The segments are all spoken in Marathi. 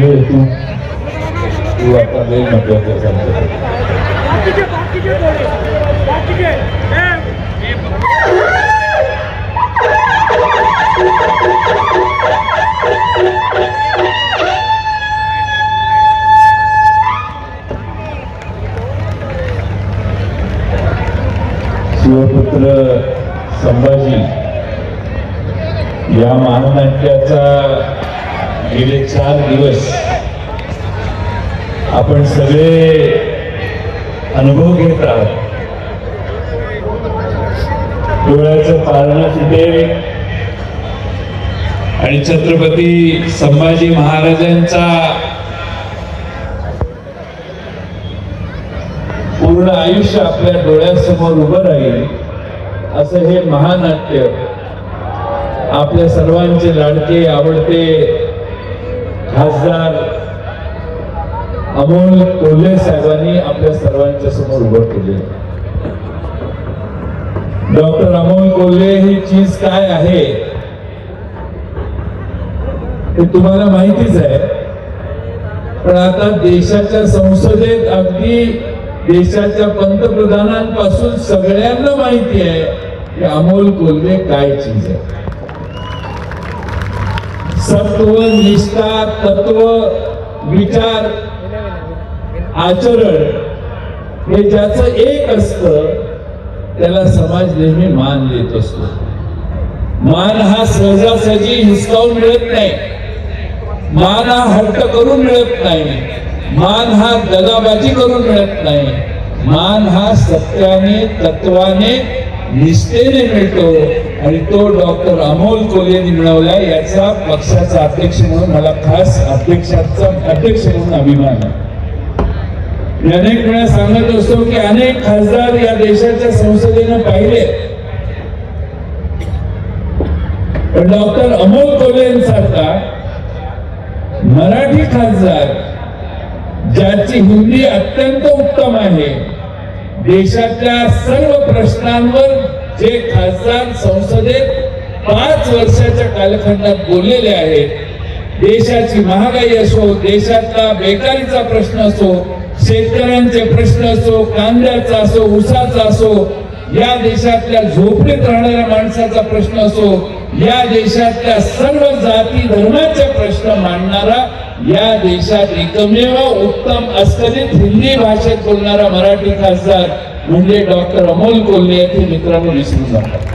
अरे तू तू आता लय महत्वाचं सांगतो शिवपुत्र संभाजी या महानाट्याचा गेले चार दिवस आपण सगळे अनुभव घेत आहोत. डोळ्याचं पारणं तिथे. आणि छत्रपती संभाजी महाराजांचा पूर्ण आयुष्य आपल्या डोळ्यासमोर उभं राहील असं हे महानाट्य. आपल्या सर्वांचे लाडके आवडते खासदार अमोल कोल्हे साहेबांनी आपल्या सर्वांच्या समोर उभं केले. डॉक्टर अमोल कोल्हे ही चीज काय आहे? हे तुम्हाला माहितीच आहे. पण आता देशाच्या संसदेत अगदी देशाच्या पंतप्रधानांपासून सगळ्यांना माहिती आहे की अमोल कोल्हे काय चीज आहे. सत्व निष्ठा तत्व विचार आचरण हे ज्याचं एक असतं त्याला समाज नेहमी मान देत असतो. मान हा सहजासहजी हिसकावून मिळत नाही. मान हा हट्ट करून मिळत नाही. मान हा दगाबाजी करून मिळत नाही. मान हा सत्याने तत्वाने निष्ठेने मिळतो. आणि तो डॉक्टर अमोल कोल्हेनी मिळवला याचा पक्षाचा अध्यक्ष म्हणून मला खास अध्यक्षाचा अध्यक्ष म्हणून अभिमान आहे. मी अनेक वेळा सांगत असतो की अनेक खासदार या देशाच्या संसदेनं पाहिले. पण डॉक्टर अमोल कोल्हेंसारखा मराठी खासदार ज्याची हिंदी अत्यंत उत्तम आहे देशाच्या सर्व प्रश्नांवर जे खासदार संसदेत पाच वर्षाच्या कालखंडात बोललेले आहेत देशाची महागाई असो देशातला बेकारीचा प्रश्न असो शेतकऱ्यांचे प्रश्न असो कांद्याचा असो ऊसाचा असो या देशातल्या झोपडीत राहणाऱ्या माणसाचा प्रश्न असो या देशातल्या सर्व जाती धर्माचे प्रश्न मांडणारा या देशात एकमेव उत्तम अस्खलित हिंदी भाषेत बोलणारा मराठी खासदार म्हणजे डॉक्टर अमोल कोल्हे हे मित्रांनो विसरून जातात.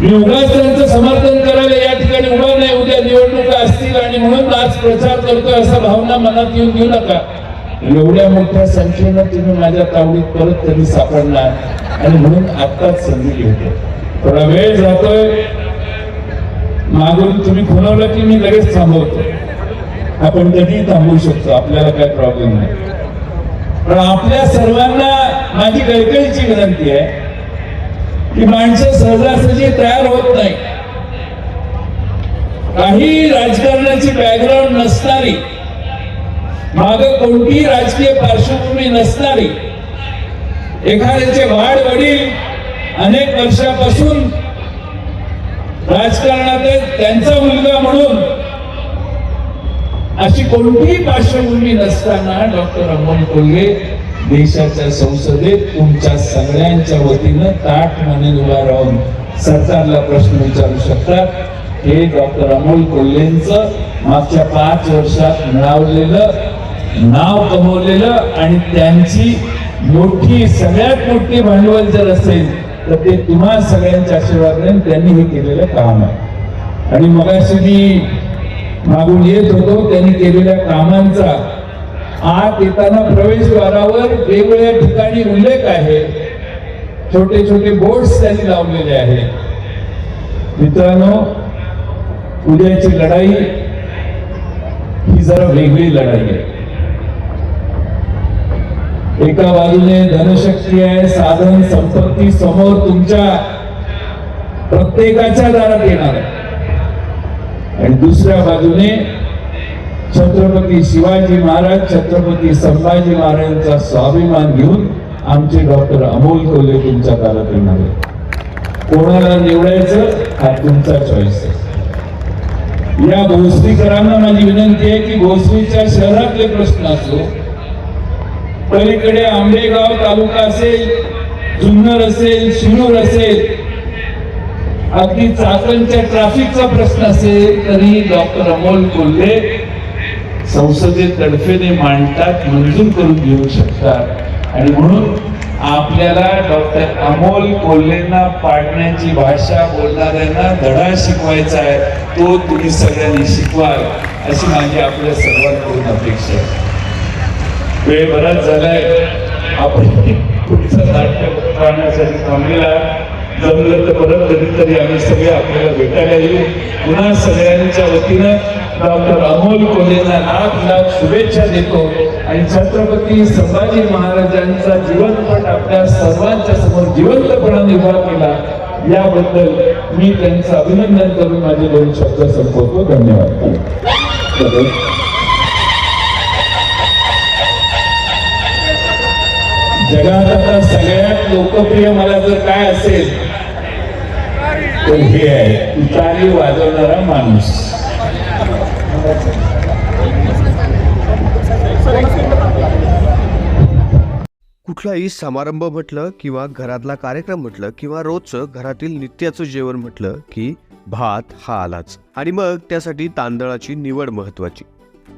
मी उगाच त्यांचं समर्थन करायला या ठिकाणी उभा नाही. उद्या निवडणुका असतील आणि म्हणून आज प्रचार करतोय असा भावना मनात येऊन घेऊ नका. एवढ्या मोठ्या संख्येनं तुम्ही माझ्या तावडीत परत तरी सापडणार आणि म्हणून आत्ताच संधी घेतो थोडा वेळ जातोय. मागून तुम्ही खुनवलं की मी लगेच थांबवतो. आपण कधी थांबवू शकतो. आपल्याला काय प्रॉब्लेम नाही. पण आपल्या सर्वांना माझी कळकळीची विनंती आहे की माणसं सहजासहजी तयार होत नाही. काही राजकारणाची बॅकग्राऊंड नसणारी माग कोणतीही राजकीय पार्श्वभूमी नसणारी एखाद्याचे वाढ वडील अनेक वर्षापासून राजकारणात त्यांचा मुलगा म्हणून अशी कोणतीही पार्श्वभूमी नसताना डॉक्टर अमोल कोल्हे देशाच्या संसदेत तुमच्या सगळ्यांच्या वतीनं ताट माने उभा राहून सरकारला प्रश्न विचारू शकतात हे डॉक्टर अमोल कोल्हेंचं मागच्या पाच वर्षात मिळवलेलं नाव कमवलेलं आणि त्यांची मोठी सगळ्यात मोठी भांडवल जर असेल तर ते तुम्हा सगळ्यांच्या आशीर्वादाने त्यांनी हे केलेलं काम आहे. आणि मगाशी मी मागून येत होतो त्यांनी केलेल्या कामांचा आत येताना प्रवेशद्वारावर वेगवेगळ्या ठिकाणी उल्लेख आहे. छोटे छोटे बोर्ड्स त्यांनी लावलेले आहेत मित्रांनो उद्याची लढाई ही जरा वेगळी लढाई आहे. एका बाजूने धनशक्ती आहे साधन संपत्ती समोर तुमच्या प्रत्येकाच्या दारात येणार आहे. आणि दुसऱ्या बाजूने छत्रपती शिवाजी महाराज छत्रपती संभाजी महाराजांचा स्वाभिमान घेऊन आमचे डॉक्टर अमोल कोले तुमच्या दारात येणार आहे कोणाला निवडायचं हा तुमचा चॉईस आहे. या भोसरीकरांना माझी विनंती आहे की भोसरीच्या शहरातले प्रश्न असो पलीकडे आंबेगाव तालुका असेल जुन्नर असेल शिरूर असेल अगदी चाकणच्या ट्रॅफिकचा प्रश्न असेल तरी डॉक्टर अमोल कोल्हे संसदेत तडफेने मांडतात मंजूर करून घेऊ शकतात. आणि म्हणून आपल्याला डॉक्टर अमोल कोल्हेंना पाडण्याची भाषा बोलणाऱ्यांना धडा शिकवायचा आहे तो तुम्ही सगळ्यांनी शिकवाल अशी माझी आपल्या सर्वांकडून अपेक्षा आहे. वेळ बराच झालाय. आपण पुढचं नाट्य पाहण्यासाठी थांबलेला जमलं तर परत कधीतरी आम्ही सगळे आपल्याला भेटायला येऊ. पुन्हा सगळ्यांच्या वतीनं डॉक्टर अमोल कोल्हेंना लाख लाख शुभेच्छा देतो. आणि छत्रपती संभाजी महाराजांचा जीवनपट आपल्या सर्वांच्या समोर जिवंतपणाने उभा केला याबद्दल मी त्यांचं अभिनंदन करून माझे दोन शब्द संपवतो. धन्यवाद. जगात आता सगळ्यात लोकप्रिय मला जर काय असेल तर हे आहे तुतारी वाजवणारा माणूस. कुठलाही समारंभ म्हटलं किंवा घरातला कार्यक्रम म्हटलं किंवा रोजचं घरातील नित्याचं जेवण म्हटलं की भात हा आलाच. आणि मग त्यासाठी तांदळाची निवड महत्वाची.